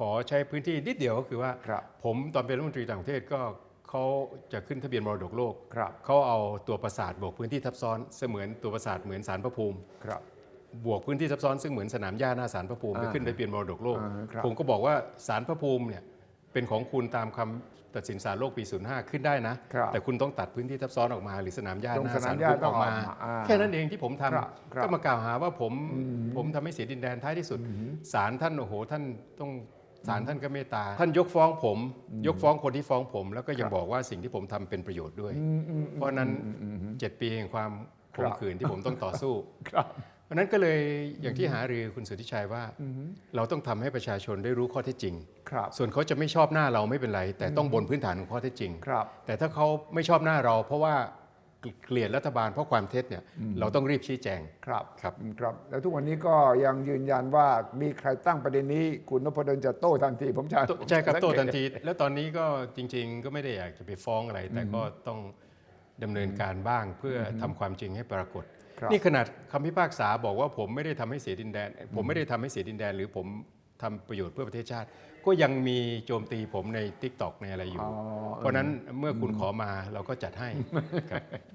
ขอใช้พื้นที่นิดเดียวก็คือว่าครับผมตอนเป็นรัฐมนตรีต่างประเทศก็เขาจะขึ้นทะเบียนมรดกโลกครับเขาเอาตัวปราสาทบวกพื้นที่ทับซ้อนเสมือนตัวปราสาทเหมือนสารพระภูมิครับบวกพื้นที่ซับซ้อนซึ่งเหมือนสนามหญ้าหน้าสารพระภูมิไปอ่าขึ้นไปเปลี่ยนมรดกโลกอ่าครับผมก็บอกว่าสารพระภูมิเนี่ยเป็นของคุณตามคำตัดสินศาลโลกปี 05 ขึ้นได้นะครับแต่คุณต้องตัดพื้นที่ทับซ้อนออกมา หรือสนามหญ้าตรงหน้าสนามสารหญ้าพระภูมิต้อองอกมาออกมาอ่าแค่นั้นเองที่ผมทำครับครับก็มากล่าวหาว่าผมผมทำให้เสียดินแดนท้ายที่สุดศาลท่านโอ้โหท่านต้อง ศาลท่านก็เมตตา ท่านยกฟ้องผม ยกฟ้องคนที่ฟ้องผม แล้วก็ยังบอกว่าสิ่งที่ผมทำเป็นประโยชน์ด้วยอืมอืมเพราะฉะนั้นเจ็ดปีแห่งความขครัมบขืนที่ผมต้องต่อสู้ครับเพราะฉะนั้นก็เลยอย่างที่หารือคุณสุทธิชัยว่า เราต้องทำให้ประชาชนได้รู้ข้อเท็จจริงครับส่วนเขาจะไม่ชอบหน้าเราไม่เป็นไร แต่ต้องบนพื้นฐานของข้อเท็จจริงครับแต่ถ้าเขาไม่ชอบหน้าเรา เพราะว่า เกลียดรัฐบาลเพราะความเท็จเนี่ยเราต้องรีบชี้แจงครับครับครับ แล้วทุกวันนี้ก็ยังยืนยันว่ามีใครตั้งประเด็นนี้ คุณนพดลจะโต้ทันทีผมจะใช่ครับสังเกโต้ทันที แล้วตอนนี้ก็จริง ๆ ก็ไม่ได้อยากจะไปฟ้องอะไร แต่ก็ต้องดำเนินการบ้างเพื่อทำความจริงให้ปรากฏครับนี่ขนาดคำพิพากษาบอกว่าผมไม่ได้ทำให้เสียดินแดน ผมไม่ได้ทำให้เสียดินแดน หรือผมทำประโยชน์เพื่อประเทศชาติ ก็ยังมีโจมตีผมใน t ิ k t o k ในอะไรอยู่อ๋อเพราะฉะนั้นเมื่อคุณขอมาเราก็จัดให้ครับ